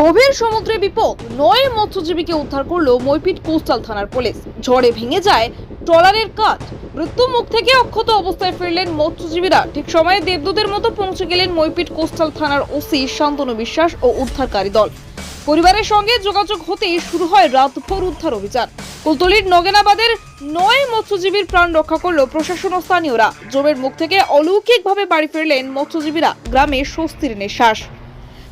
গভীর সমুদ্রে বিপদ নয় মৎস্যজীবীকে উদ্ধার করল মৈপিট কোস্টাল থানার পুলিশ। ঝড়ে ভেঙে যায় ট্রলারের কাজ মৃত্যু মুখ থেকে অক্ষত অবস্থায় ফিরলেন মৎস্যজীবীরা। ঠিক সময়ে দেবদূতের মতো পৌঁছে গেলেন মৈপিট কোস্টাল থানার ওসি শান্তনু বিশ্বাস ও উদ্ধারকারী দল। পরিবারের সঙ্গে যোগাযোগ হতেই শুরু হয় রাতভর উদ্ধার অভিযান। কুলতলির নগেনাবাদের নয় মৎস্যজীবীর প্রাণ রক্ষা করল প্রশাসন ও স্থানীয়রা। জমের মুখ থেকে অলৌকিকভাবে বাড়ি ফিরলেন মৎস্যজীবীরা। গ্রামে স্বস্তির নিঃশ্বাস।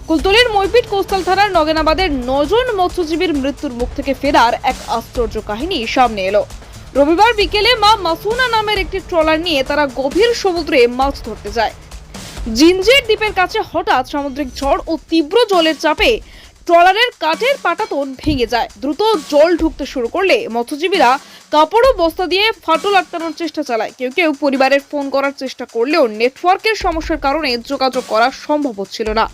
কুলতলির মৈপিট কোস্তাল থানার নগেনাবাদের নজন মৎস্যজীবীর মৃত্যুর মুখ থেকে ফেরার এক আশ্চর্য কাহিনী সামনে এলো। রবিবার বিকেলে মা মাসুনা নামের একটি ট্রলার নিয়ে তারা গভীর সমুদ্রে মাছ ধরতে যায়। জিঞ্জির দ্বীপের কাছে হঠাৎ সামুদ্রিক ঝড় ও তীব্র জলের চাপে ট্রলারের কাঠের পাটাতন ভেঙে যায়। দ্রুত জল ঢুকতে শুরু করলে মৎস্যজীবীরা কাপড় ও বস্তা দিয়ে ফাটল আটকানোর চেষ্টা চালায়। কেউ কেউ পরিবারের ফোন করার চেষ্টা করলেও নেটওয়ার্কের সমস্যার কারণে যোগাযোগ করা সম্ভব হচ্ছিল না।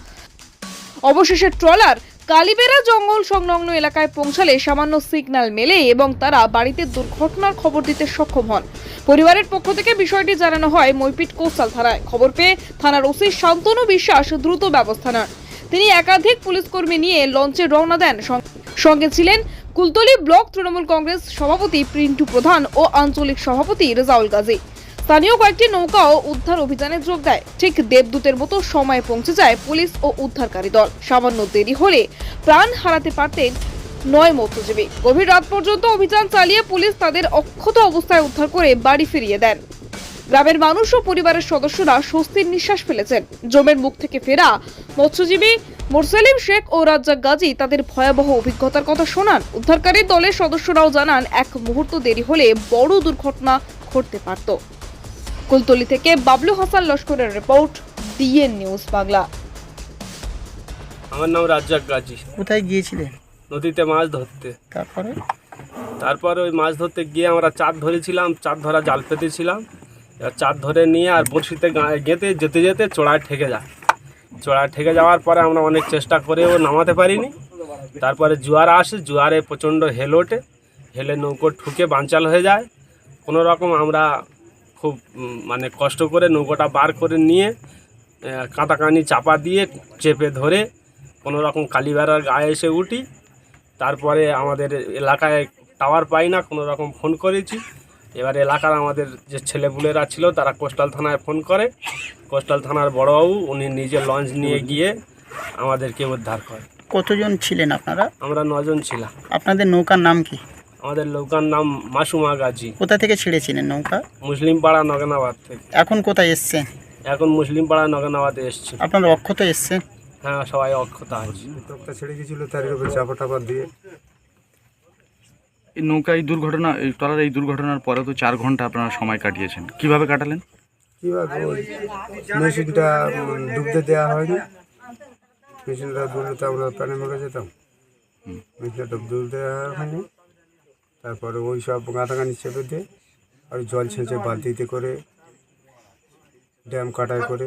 অবশেষে ট্রলার কালিবেরা জঙ্গল সংলগ্ন এলাকায় পৌঁছালে সামান্য সিগন্যাল মেলে এবং তারা বাড়িতে দুর্ঘটনার খবর দিতে সক্ষম হন। পরিবারের পক্ষ থেকে বিষয়টি জানানো হয় মৈপিট কোস্টাল থানায়। খবর পেয়ে থানার ওসি শান্তনু বিশ্বাস দ্রুত ব্যবস্থা নেন। তিনি একাধিক পুলিশ কর্মী নিয়ে লঞ্চে রওনা দেন। সঙ্গে ছিলেন কুলতলি ব্লক তৃণমূল কংগ্রেস সভাপতি প্রিন্টু প্রধান ও আঞ্চলিক সভাপতি রেজাউল গাজী। স্থানীয় কয়েকটি নৌকাও উদ্ধার অভিযানে যোগ দেয়। ঠিক দেবদূতের মতো সময়ে পৌঁছে যায় পুলিশ ও উদ্ধারকারী দল। সামান্য দেরি হলে প্রাণ হারাতে পারতেন নয় মৎস্যজীবী। গভীর রাত পর্যন্ত অভিযান চালিয়ে পুলিশ তাদের অক্ষত অবস্থায় উদ্ধার করে বাড়ি ফিরিয়ে দেন। গ্রামের মানুষ ও পরিবারের সদস্যরা স্বস্তির নিঃশ্বাস ফেলেছেন। জমের মুখ থেকে ফেরা মৎস্যজীবী মোরসেলিম শেখ ও রাজ্জাক গাজী তাদের ভয়াবহ অভিজ্ঞতার কথা শোনান। উদ্ধারকারী দলের সদস্যরাও জানান, এক মুহূর্ত দেরি হলে বড় দুর্ঘটনা ঘটতে পারত। কুলতলি থেকে বাবলু হাসান লস্করের রিপোর্ট ডিএন নিউজ বাংলা। আমার নাম রাজ্জাক গাজী। কোথায় গিয়েছিলেন নদীতে মাছ ধরতে। তারপরে? তারপর ওই মাছ ধরতে গিয়ে আমরা চাঁদ ধরেছিলাম চাঁদ ধরা জাল পেতেছিলাম। এবার চাঁদ ধরে নিয়ে আর বড়শিতে গেতে যেতে যেতে চড়ায় ঠেকে যায়। চড়ায় ঠেকে যাওয়ার পরে আমরা অনেক চেষ্টা করেও নামাতে পারিনি। তারপরে জোয়ার আসে জোয়ারে প্রচণ্ড হেল ওঠে। হেলে নৌকো ঠুকে বানচাল হয়ে যায়। কোনো রকম আমরা খুব মানে কষ্ট করে নৌকোটা বার করে নিয়ে কাঁটাকানি চাপা দিয়ে চেপে ধরে কোনো রকম কালীবেড়ার গায়ে এসে উঠি। তারপরে আমাদের এলাকায় টাওয়ার পাই না কোনো রকম ফোন করেছি। এবার এলাকার আমাদের যে ছেলেপুলেরা ছিল তারা কোস্টাল থানায় ফোন করে। কোস্টাল থানার বড়বাবু উনি নিজে লঞ্চ নিয়ে গিয়ে আমাদেরকে উদ্ধার করে। কতজন ছিলেন আপনারা? আমরা নজন ছিলাম। আপনাদের নৌকার নাম কি? আমাদের নৌকার নাম মাসুমা গাজী। কোথা থেকে ছেড়েছিলেন নৌকা? মুসলিম পাড়া নগেনাবাদ থেকে। এখন কোথায় এসছেন? এখন মুসলিম পাড়া নগেনাবাদে এসছে। আপনার অক্ষত এসছেন? হ্যাঁ সবাই অক্ষতা আছে। ছেড়ে গেছিল তার উপরে চাপা টাপা দিয়ে। এই নৌকা এই দুর্ঘটনা এই ট্রলার এই দুর্ঘটনার পরে তো চার ঘণ্টা আপনারা সময় কাটিয়েছেন। কীভাবে কাটালেন? কীভাবে? ওই মেশিনটা ডুবতে দেওয়া হয়নি। মেশিনটা ডুবলে তো আমরা প্যানে মরে যেতাম। মেশিনটা ডুব ডুব দেওয়া হয়নি। তারপরে ওই সব গাঁথাগানি চেপে দিয়ে আর জল ছেঁচে বালতিতে করে ড্যাম কাটাই করে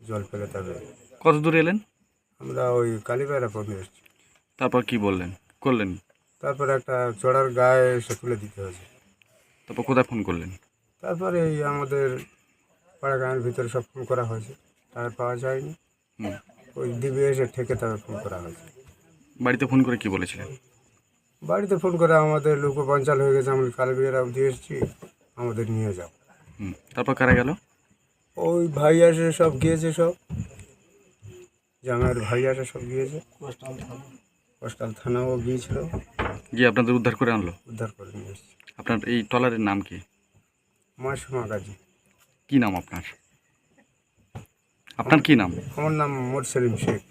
জল ফেলে তবে কত দূর এলেন? আমরা ওই কালীপায়রা পৌঁছে এসেছি। তারপর কি বললেন? করলেন? তারপরে একটা চড়ার গায়ে এসে তুলে দিতে হয়েছে। তারপর কোথায় ফোন করলেন? তারপরে এই আমাদের পাড়া গাঁয়ের ভিতরে সব ফোন করা হয়েছে। তার পাওয়া যায়নি। ওই দিবে এসে ঠেকে তারপর ফোন করা হয়েছে। বাড়িতে ফোন করে কি বলেছিলেন? বাড়িতে ফোন করে আমাদের লোক পঞ্চাল হয়ে গেছে আমি কালী বিয়ের দিয়ে এসেছি আমাদের নিয়ে যাও। তারপর কারা গেল? ওই ভাই আসে সব গিয়েছে সব। জামাইয়ের ভাই আসে সব গিয়েছে। কোস্টাল থানাও গিয়েছিল। গিয়ে আপনাদের উদ্ধার করে আনলো? উদ্ধার করে নিয়ে এসেছি। আপনার এই ট্রলারের নাম কি? মাসুমা গাজী। কি নাম আপনার? আপনার কি নাম? আমার নাম মোর সেলিম শেখ।